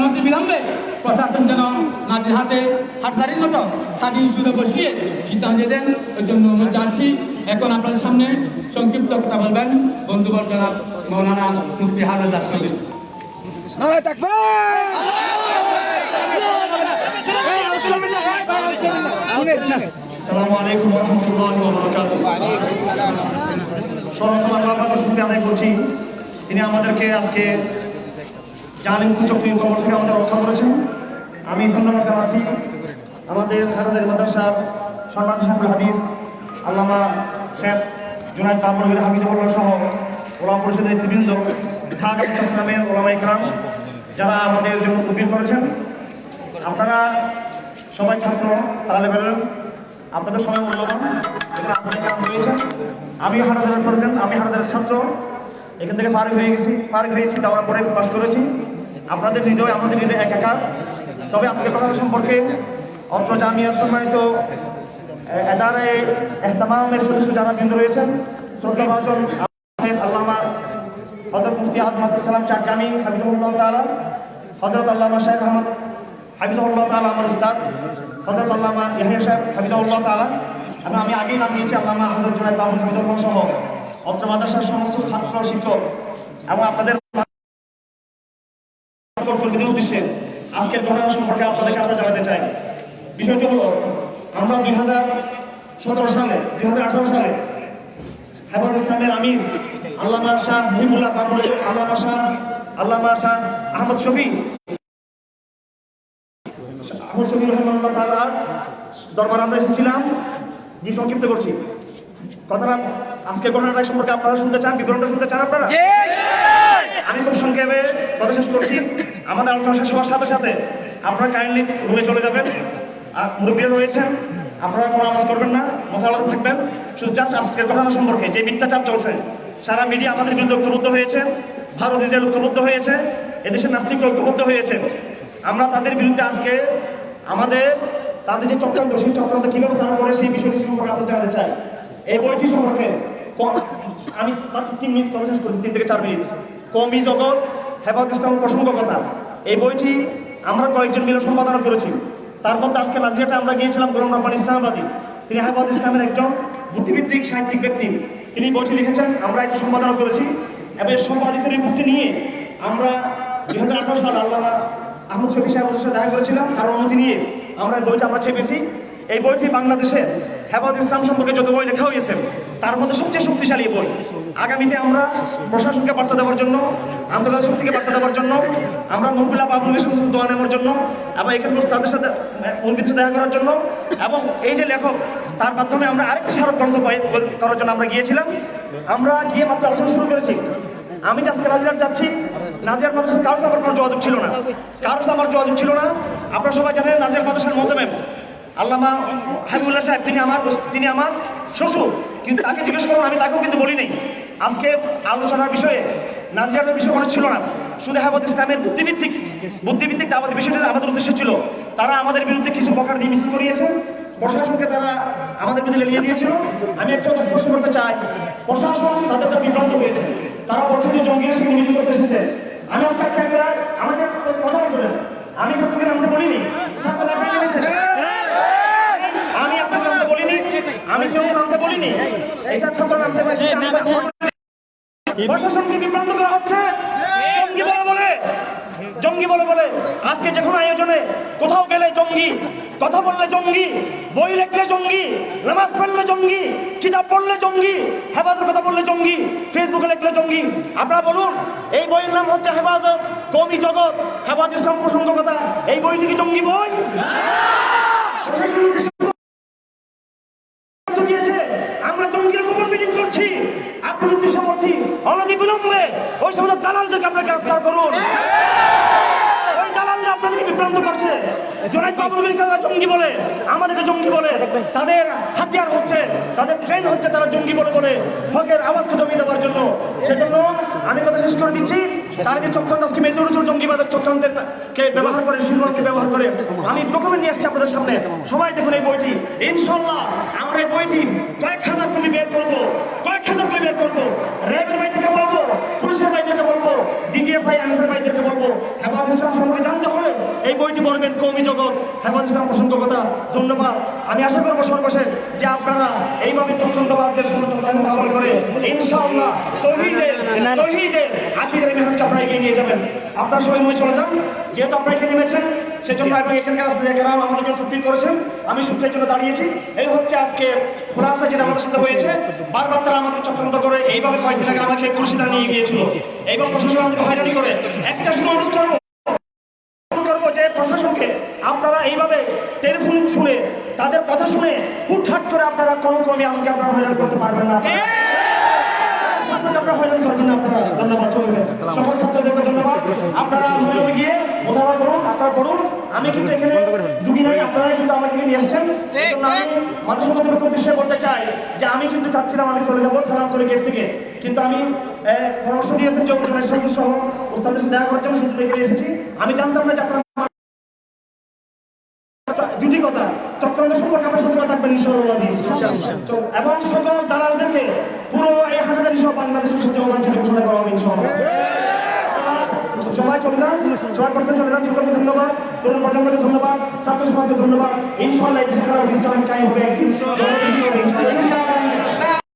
অনতি বিলম্বে প্রশাসন যেন নাজির হাতে হাটদারির মতো স্বাধীন সুরে বসিয়ে সিদ্ধান্ত দেন ওই জন্য আমি যাচ্ছি এখন আপনাদের সামনে সংক্ষিপ্ত কথা বলবেন বন্ধুবর জনাব মৌলানা মুফতি হারুল আসল নারায় থাকবে আসসালামু আলাইকুম রহমতুল্লাহ আদায় করছি। তিনি আমাদেরকে আজকে জালিম কুচক্রী কবল থেকে আমাদের রক্ষা করেছেন। আমি ধন্যবাদ জানাচ্ছি আমাদের হারাদের মাদ্রাসার সম্মান শাহুল হাদিস আল্লামা শেখ জুনায়দ বাবুর হাফিজুল্লাহ সহ ওলাম পরিষদের নেতৃবৃন্দ চট্টগ্রামের ওলামা ইকরাম, যারা আমাদের জন্য তকবির করেছেন। আপনারা সবাই ছাত্র তালেবেল আপনাদের সবাই মূল্যবান। আমি হাটাদারের ফরজেন আমি হাটাদারের ছাত্র। এখান থেকে ফারিক হয়ে গেছি। ফারিক হয়েছি দেওয়ার পরে পাস করেছি। আপনাদের হৃদয়, আমাদের হৃদয় একাকার। তবে আজকে কথা সম্পর্কে অত্র জামিয়ার সম্মানিত এদারে এহতামামের সদস্য যারা বৃন্দ রয়েছেন, শ্রদ্ধা ভাজন আল্লামা হজরত মুফতি আজমাত ইসলাম চাটগামি হাবিজুল্লাহ তালা হজরত আল্লামা শেখ আহমদ হাফিজাউল্লাহ তাআলা আমার উস্তাদ, হযরত আল্লামা ইয়াহইয়া সাহেব হাফিজাউল্লাহ তাআলা। এবং আমি আগেই নাম দিয়েছি আল্লামা হযরত জুনাইদ বাবুল হাফিজাউল্লাহ সহ। অত্র মাদ্রাসার সমস্ত ছাত্র, শিক্ষক এবং আপনাদের উদ্দেশ্যে আজকের ঘটনা সম্পর্কে আপনাদেরকে আমরা জানাতে চাই। বিষয়টি হলো, আমরা দুই হাজার সতেরো সালে, দুই হাজার আঠারো সালে হেফাজ ইসলামের আমির আল্লামা শাহ মহিবুল্লাহ বাবুল আল্লামা শাহ আল্লামা শাহ আহমদ শফি আহমদ শফি তাআলার দরবার আমরা এসেছিলাম। যে সংক্ষিপ্ত করছি। কথাটা আজকে ঘটনাটা সম্পর্কে আপনারা শুনতে চান বিবরণটা শুনতে চান আপনারা? আমি খুব সংক্ষেপে কথা শেষ করছি। আমাদের আলোচনা শেষ হওয়ার সাথে সাথে আপনারা কাইন্ডলি রুমে চলে যাবেন। আর মুরব্বীরা রয়েছেন আপনারা কোনো আওয়াজ করবেন না কথা আলাদা থাকবেন। শুধু জাস্ট আজকের ঘটনা সম্পর্কে যে মিথ্যাচার চলছে সারা মিডিয়া আমাদের বিরুদ্ধে ঐক্যবদ্ধ হয়েছে ভারত ইসরায়েল ঐক্যবদ্ধ হয়েছে এদেশের নাস্তিকরা ঐক্যবদ্ধ হয়েছে। আমরা তাদের বিরুদ্ধে আজকে আমাদের তাদের যে চক্রান্ত সেই চক্রান্ত কীভাবে তারা করে সেই বিষয়টি সম্পর্কে আপনাদের জানাতে চাই। এই বইটি সম্পর্কে আমি মাত্র তিন মিনিট শেষ করি, তিন থেকে চার মিনিট। কমি জগৎ হেফাজ ইসলাম প্রসঙ্গ কথা। এই বইটি আমরা কয়েকজন মিলে সম্পাদনা করেছি। তার মধ্যে আজকে নাজিরাটা আমরা গিয়েছিলাম গোলাম রব্বান ইসলামাবাদী। তিনি হেফাজ ইসলামের একজন বুদ্ধিভিত্তিক সাহিত্যিক ব্যক্তি। তিনি বইটি লিখেছেন, আমরা এটি সম্পাদনা করেছি। এবং এই সম্পাদিত রিপোর্টটি নিয়ে আমরা দুই হাজার আঠারো সাল আল্লামা আহমদ শফি সাহেবের সাথে দেখা করেছিলাম। তার অনুমতি নিয়ে আমরা বইটা আমরা চেপেছি। এই বইটি বাংলাদেশে হেফাজ ইসলাম সম্পর্কে যত বই লেখা হয়েছে তার মধ্যে সবচেয়ে শক্তিশালী বই। আগামীতে আমরা প্রশাসনকে বার্তা দেওয়ার জন্য, আন্তর্জাতিক শক্তিকে বার্তা দেওয়ার জন্য, আমরা মুরবিল্লা পাবলিকের সাথে দোয়া নেওয়ার জন্য, এবং এখানে তাদের সাথে সাথে দেখা করার জন্য, এবং এই যে লেখক, তার মাধ্যমে আমরা আরেকটি স্মারক গ্রন্থ করার জন্য আমরা গিয়েছিলাম। আমরা গিয়ে মাত্র আলোচনা শুরু করেছি। আমি আজকে নাজিরাট যাচ্ছি নাজিরার মাদ্রাসার কারোর সাথে আমার কোনো যোগাযোগ ছিল না। কারোর সাথে আমার যোগাযোগ ছিল না। আপনারা সবাই জানেন নাজিরার মাদ্রাসার মোহতামেম। আল্লামা হাবিবুল্লাহ সাহেব, তিনি আমার তিনি আমার শ্বশুর। কিন্তু তাকে জিজ্ঞেস করুন, আমি তাকেও কিন্তু বলি নাই। আজকে আলোচনার বিষয়ে নাজিরাটের বিষয় অনেক ছিল না। শুধু হাবাদ ইসলামের বুদ্ধিভিত্তিক বুদ্ধিভিত্তিক দাবাদের বিষয়টা আমাদের উদ্দেশ্য ছিল। তারা আমাদের বিরুদ্ধে কিছু প্রকার দিয়ে মিছিল করিয়েছে। প্রশাসনকে তারা আমাদের বিরুদ্ধে লেলিয়ে দিয়েছিল। আমি একটা কথা স্পষ্ট করতে চাই। প্রশাসন তাদের তো বিভ্রান্ত হয়েছে। তারা বলছে যে জঙ্গিরা সেখানে মিছিল করতে এসেছে। আমি আজকে একটা, আমাকে কথা বলতে দেন। আমি ছাত্রকে নামতে বলিনি ছাত্ররা আপনাকে এনেছে আমি আপনাকে নামতে বলিনি আমি কেউ নামতে বলিনি। এটা ছাত্র প্রশাসনকে বিভ্রান্ত করা হচ্ছে। জঙ্গি বলে বলে। জঙ্গি বলে বলে। আজকে যে কোনো আয়োজনে কোথাও গেলে জঙ্গি, কথা বললে জঙ্গি, বই লিখলে জঙ্গি, নামাজ পড়লে জঙ্গি, কিতাব পড়লে জঙ্গি, হেফাজতের কথা বললে জঙ্গি ফেসবুকে লিখলে জঙ্গি। আপনারা বলুন, এই বইয়ের নাম হচ্ছে হেফাজত কমি জগৎ হেফাজ ইসলাম প্রসঙ্গ কথা এই বইটি কি জঙ্গি বই সিদ্ধান্ত দিয়েছে আমরা জঙ্গির উপর মিটিং করছি আপনার উদ্দেশ্যে বলছি অনতি বিলম্বে? ওই সমস্ত দালালদেরকে আপনারা গ্রেফতার করুন। ওই দালালরা আপনাদেরকে বিভ্রান্ত করছে। জনাই বাবুলকে তারা জঙ্গি বলে আমাদেরকে জঙ্গি বলে। তাদের হাতিয়ার হচ্ছে তাদের ট্রেন হচ্ছে তারা জঙ্গি বলে বলে। হকের আওয়াজকে দমিয়ে দেওয়ার জন্য। সেজন্য আমি কথা শেষ করে দিচ্ছি। তারা যে চক্রান্ত আজকে উঠেছিল জঙ্গিবাদের চক্রান্তের কে ব্যবহার করে সিলভারকে ব্যবহার করে আমি ডকুমেন্ট নিয়ে আসছি আপনাদের সামনে। সবাই দেখুন এই বইটি। ইনশাল্লাহ আমরা এই বইটি কয়েক হাজার কপি বের করব কয়েক হাজার কপি বের করব। র্যাবের ভাইদেরকে বলব পুলিশের ভাইদেরকে বলব ডিজিএফআই আনসার ভাইদেরকে বলব। হেফাজ ইসলাম সম্পর্কে জানতে হবে হেফাজ ইসলাম অসংখ্য কথা ধন্যবাদ। আমি আশা করব সবার পাশে যে আপনারা এইভাবে চক্রান্তবাদদের সঙ্গে চক্রান্ত ব্যবহার করে তহিদের তহিদের মেহনতকে আপনারা এগিয়ে নিয়ে যাবেন। আপনারা সবাই রুমে চলে যান। যেহেতু আপনারা এখানে নেমেছেন সেজন্য এবং এখানকার যারা আমাদের জন্য করেছেন। আমি শুক্রের জন্য দাঁড়িয়েছি। এই হচ্ছে আজকে খোলাসা যেটা আমাদের সাথে হয়েছে। বারবার তারা আমাদের চক্রান্ত করে এইভাবে কয়েকদিন আগে আমাকে কুলসিদা নিয়ে গিয়েছিল। এবং প্রশাসন আমাদেরকে হয়রানি করে। একটা শুধু অনুরোধ করব। করব যে প্রশাসনকে আপনারা এইভাবে টেলিফোন শুনে তাদের কথা শুনে হুটহাট করে আপনারা কোনো ক্রমে আমাকে আপনারা হয়রান করতে পারবেন না। আপনারা হয়রান করবেন না আপনারা ধন্যবাদ চলবে সকল ছাত্রদেরকে ধন্যবাদ। আপনারা গিয়ে মোতালা করুন আপনারা পড়ুন। আমি কিন্তু এখানে ঢুকি নাই আপনারাই কিন্তু আমাকে এখানে নিয়ে এসছেন এই জন্য আমি মানুষ কর্তৃপক্ষ বিষয়ে বলতে চাই যে আমি কিন্তু চাচ্ছিলাম আমি চলে যাব সালাম করে গেট থেকে। কিন্তু আমি পরামর্শ দিয়েছেন যে উচ্চ সহ সহ ওস্তাদের সাথে দেখা করার জন্য সেজন্য এখানে এসেছি। আমি জানতাম না যে আপনারা দুটি কথা। চক্রান্ত সম্পর্কে আপনার সতর্ক থাকবেন ইনশাআল্লাহ। এবং সকল দালালদেরকে পুরো এই হাজারি সহ বাংলাদেশের সবচেয়ে অবাঞ্ছিত ঘোষণা করা হবে ইনশাআল্লাহ। সবাই চলে যান সবাই করতে চলে যান সকলকে ধন্যবাদ। তরুণ প্রজন্মকে ধন্যবাদ ছাত্র সমাজকে ধন্যবাদ। ইনশাআল্লাহ এই দেশে খেলা ইসলাম কায়েম হবে একদিন।